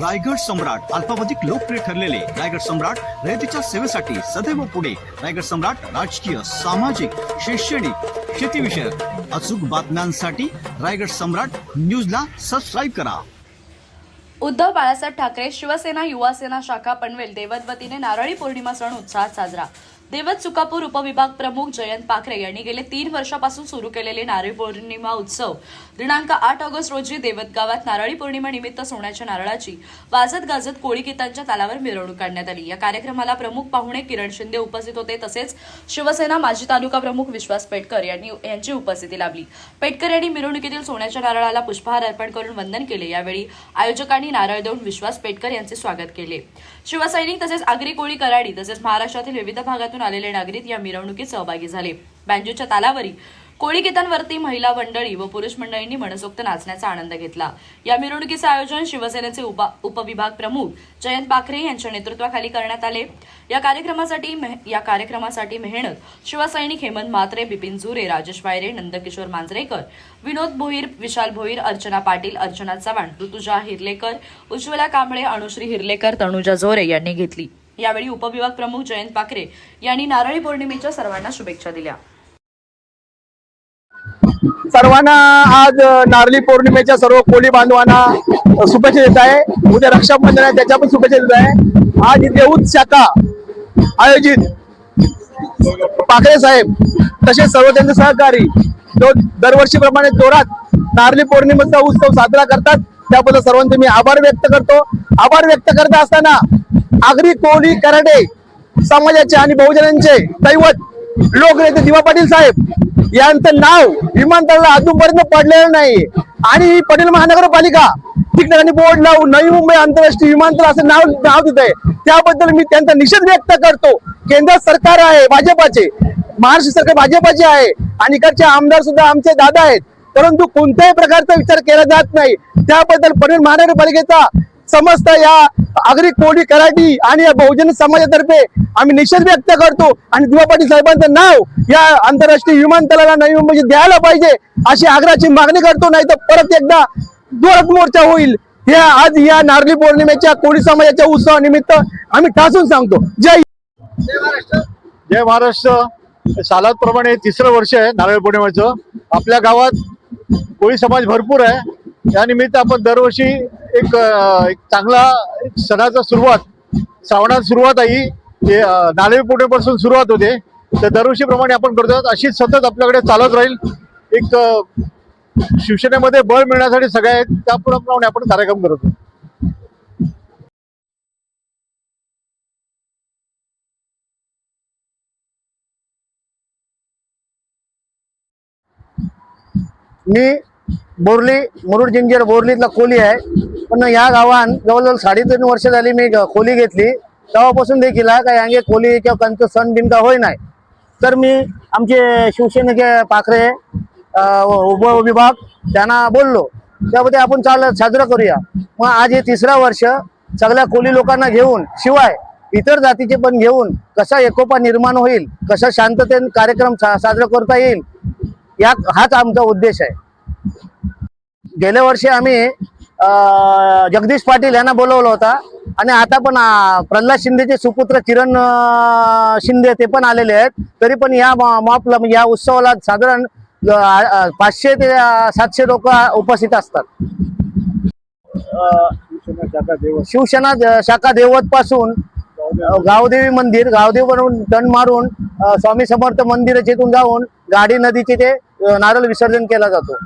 रायगड सम्राट अल्पावधिक लोकप्रिय ठरलेले रायगड सम्राट रयतेच्या सेवेसाठी सदैव पुढे. रायगड सम्राट राजकीय सामाजिक शैक्षणिक शेतीविषयक अचूक बातम्यांसाठी रायगड सम्राट न्यूजला सबस्क्राईब करा. उद्धव बाळासाहेब ठाकरे शिवसेना युवा सेना शाखा पनवेल देवत वतीने नारळी पौर्णिमा सण उत्साहात साजरा. देवत चुकापूर उपविभाग प्रमुख जयंत पाखरे यांनी गेले तीन वर्षापासून सुरू केलेले नारळी पौर्णिमा उत्सव. दिनांक आठ ऑगस्ट रोजी देवत गावात नारळी पौर्णिमा निमित्त सोन्याच्या नारळाची वाजत गाजत कोळी गीतांच्या तालावर मिरवणूक काढण्यात आली. या कार्यक्रमाला प्रमुख पाहुणे किरण शिंदे उपस्थित होते. तसेच शिवसेना माजी तालुका प्रमुख विश्वास पेटकर यांनी यांची उपस्थिती लाभली. पेटकर यांनी मिरवणुकीतील सोन्याच्या नारळाला पुष्पहार अर्पण करून वंदन केले. यावेळी आयोजकांनी नारळ देऊन विश्वास पेटकर यांचे स्वागत केले. शिवसैनिक तसेच आगरी कोळी कराडी तसेच महाराष्ट्रातील विविध भागातून आलेले नागरिक या मिरवणुकीत सहभागी झाले. बँजूच्या तालावरी कोळी गीतांवरती महिला मंडळी व पुरुष मंडळींनी मनसोक्त नाचण्याचा आनंद घेतला. या मिरवणुकीचे आयोजन शिवसेनेचे उपविभाग प्रमुख जयंत पाखरे यांच्या नेतृत्वाखाली करण्यात आले. या कार्यक्रमासाठी या कार्यक्रमासाठी मेहनत शिवसैनिक हेमंत म्हात्रे बिपिन झुरे राजेश वायरे नंदकिशोर मांजरेकर विनोद भोईर विशाल भोईर अर्चना पाटील अर्चना चव्हाण ऋतुजा हिरलेकर उज्ज्वला कांबळे अनुश्री हिरलेकर तनुजा जोरे यांनी घेतली. यावेळी उपविभाग प्रमुख जयंत पाखरे यांनी नारळी पौर्णिमेच्या सर्वांना शुभेच्छा दिल्या. सर्वांना आज नारळी पौर्णिमेच्या सर्व कोळी बांधवांना शुभेच्छा देत आहे. उद्या रक्षाबंधन आहे त्याच्या पण शुभेच्छा देत आहे. आज देऊत शाखा आयोजित. पाखरे साहेब तसेच सर्व त्यांचे सहकारी जो दरवर्षीप्रमाणे जोरात नारळी पौर्णिमेचा उत्सव साजरा करतात त्याबद्दल सर्वांचे मी आभार व्यक्त करतो. आभार व्यक्त करत असताना आगरी कोळी कराडे समाजाचे आणि बहुजनांचे दैवत लोकनेते दिवा पाटील साहेब यांचं नाव विमानतळाला अजूनपर्यंत पडलेलं नाही आणि पटेल महानगरपालिका ठिकठिकाणी बोर्ड लावून नवी मुंबई आंतरराष्ट्रीय विमानतळ असं नाव नाव देत आहे. त्याबद्दल मी त्यांचा निषेध व्यक्त करतो. केंद्र सरकार आहे भाजपाचे. महाराष्ट्र सरकार भाजपाचे आहे. आणि इकडचे आमदार सुद्धा आमचे दादा आहेत. परंतु कोणत्याही प्रकारचा विचार केला जात नाही. त्याबद्दल पनवेल महानगरपालिकेचा समस्त या आगरी कोळी कराटी आणि या बहुजन समाजातर्फे आम्ही निषेध व्यक्त करतो. आणि दिवा पाटील साहेबांचं नाव या आंतरराष्ट्रीय विमानतळाला नवी मुंबई द्यायला पाहिजे अशी आग्रहाची मागणी करतो. नाही तर परत एकदा जोरात मोर्चा होईल. या आज या नारळी पौर्णिमेच्या कोळी समाजाच्या उत्सवानिमित्त आम्ही ठासून सांगतो. जय जय महाराष्ट्र. सालाप्रमाणे तिसरं वर्ष आहे नारळी पौर्णिमेचं. आपल्या गावात कोळी समाज भरपूर आहे. या निमित्त आपण दरवर्षी एक एक चांगला एक सणाचा सुरुवात श्रावणात सुरुवात आहे ही. हे नारळी पौर्णिमेपासून सुरुवात होते. तर दरवर्षीप्रमाणे आपण करतो. अशीच सतत आपल्याकडे चालत राहील. एक शिवसेनेमध्ये बळ मिळण्यासाठी सगळ्या आहेत. त्याप्रमाणे आपण कार्यक्रम करतो मी बोरली मुरुड जिंजर बोरलीतला खोली आहे. पण या गावात जवळजवळ साडेतीन वर्ष झाली मी खोली घेतली. तेव्हापासून देखील हा काही अंगे खोली किंवा त्यांचं सण बिन का होय नाही तर मी आमचे शिवसेनेचे पाखरे उप विभाग त्यांना बोललो. त्यामध्ये आपण चाल साजरं करूया. मग आज हे तिसरा वर्ष सगळ्या कोली लोकांना घेऊन शिवाय इतर जातीचे पण घेऊन कसा एकोपा निर्माण होईल कसा शांततेने कार्यक्रम सा साजरा करता येईल या हाच आमचा उद्देश आहे. गेल्या वर्षी आम्ही जगदीश पाटील यांना बोलवलं होता. आणि आता पण प्रल्हाद शिंदेचे सुपुत्र किरण शिंदे ते पण आलेले आहेत. तरी पण या मॉपला या उत्सवाला साधारण पाचशे ते सातशे लोक उपस्थित असतात. शिवसेना शाखा देवत. पासून गावदेवी. मंदिर गावदेवी वरून टन मारून स्वामी समर्थ मंदिराच्या इथून जाऊन गाडी नदीचे ते नारळ विसर्जन केला जातो.